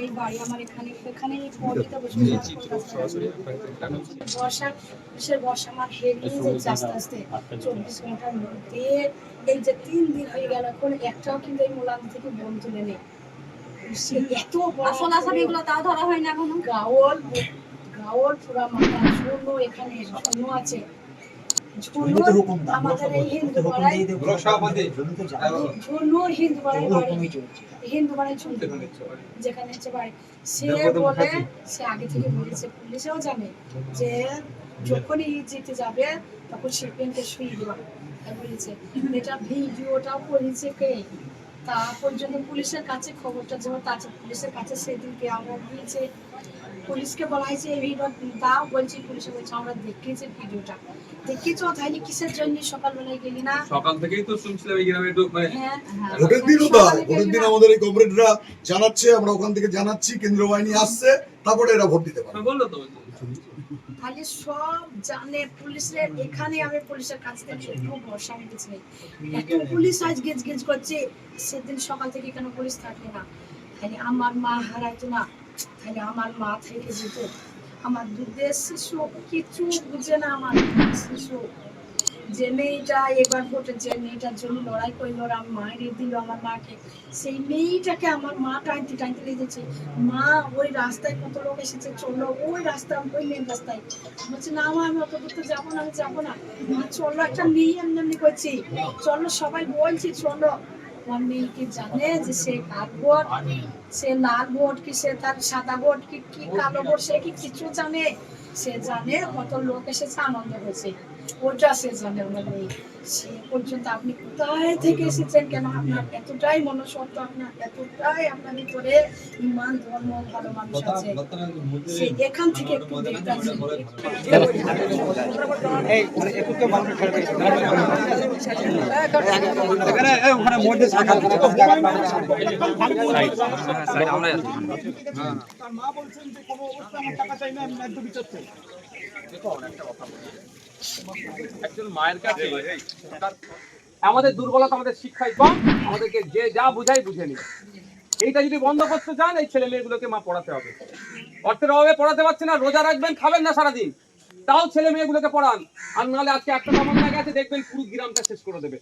এই বাড়ি আমার এখানে এখানে বর্ষা সে বর্ষা আমার হেরিয়ে যাচ্ছে আস্তে আস্তে চব্বিশ ঘণ্টার মধ্যে এই যে তিন দিন হয়ে গেল এখন একটাও কিন্তু এই মোলান থেকে বোন তুলে নেই। এত আসল আসামিগুলো তাও ধরা হয় না এখনও? গাওল গাওল পুরা মাথা ঝুনো এখানে ঝুনো আছে। যেখানে হচ্ছে সে বলে সে আগে থেকে বলেছে পুলিশেও জানে যে যখনই জিতে যাবে তখন শিল্পীকে শুয়ে দেওয়া। বলেছে। এটা ভিডিওটাও করেছে কে? তা পর্যন্ত পুলিশের কাছে খবরটা আছে পুলিশের কাছে সেদিনকে আমরা পুলিশকে বলা হয়েছে এই ভিডিও দাও বলছি পুলিশে বলছে আমরা দেখেছি ভিডিওটা তাহলে কিসের জন্য? সকালবেলায় গেলি না? সকাল থেকেই তো শুনছিলাম এই গ্রামে একটু মানে হ্যাঁ হ্যাঁ। ভোটের দিনও তাই ভোটের দিন আমাদের এই কমরেডরা জানাচ্ছে আমরা ওখান থেকে জানাচ্ছি কেন্দ্র বাহিনী আসছে তারপরে এরা ভোট দিতে পারে বলল তো তাহলে সব জানে, পুলিশের, এখানে আমি পুলিশের কাছ থেকে একটু ভরসা এত পুলিশ আজ গেজ গেজ করছে, সেদিন সকাল থেকে কেন পুলিশ থাকলে না। তাহলে আমার মা হারাইতো না তাহলে আমার মা থেকে যেত। আমার দুধের শিশু, কিছু বুঝে না আমার শিশু। যে মেয়েটা এবার ভোটে যে মেয়েটার জন্য লড়াই করল আর মায়ের দিল আমার মাকে। সেই মেয়েটাকে আমার মা টানতে টানতে নিয়ে মা ওই রাস্তায় কত লোক এসেছে চলল ওই রাস্তা, ওই মেন রাস্তায়। বলছে, না মা, আমি অত দূর যাব না, আমি যাব না। মা চলল একটা মেয়ে এমনি এমনি করছি। চলো সবাই বলছি, চলো। আমার মেয়েকে জানে যে সে কার ভোট সে লাল ভোট কি, সে তার সাদা ভোট কি কি কালো ভোট সে কি কিছু জানে? সে জানে কত লোক এসেছে, আনন্দ হয়েছে ওটা সে জানে আমার মেয়ে সে পর্যন্ত আপনি কোথায় থেকে এসেছেন? কেন আপনার এতটাই মনসত্ব আপনার এতটাই আপনার ভিতরে ইমান ধর্ম ভালো মানুষ আছে। সে এখান থেকে একটু দেখতে আসেন। এই মানে একটু তো মানুষ খেলবে ওখানে মধ্যে শাখা একজন মায়ের কাছে আমাদের দুর্বলতা, আমাদের শিক্ষায় কম, আমাদেরকে যে যা বুঝাই বুঝে নি এইটা যদি বন্ধ করতে চান, এই ছেলে মেয়েগুলোকে মা পড়াতে হবে। অর্থের অভাবে পড়াতে পারছে না, রোজা রাখবেন, খাবেন না সারাদিন। তাও ছেলে মেয়েগুলোকে পড়ান, আর নাহলে আজকে একটা কামড় না গেছে দেখবেন পুরো গ্রামটা শেষ করে দেবে।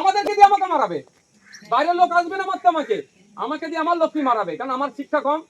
আমাদেরকে দিয়ে আমাকে মারাবে। বাইরের লোক আসবে না মারতে আমাকে আমাকে দিয়ে আমার লক্ষ্মী মারাবে, কারণ আমার শিক্ষা কম।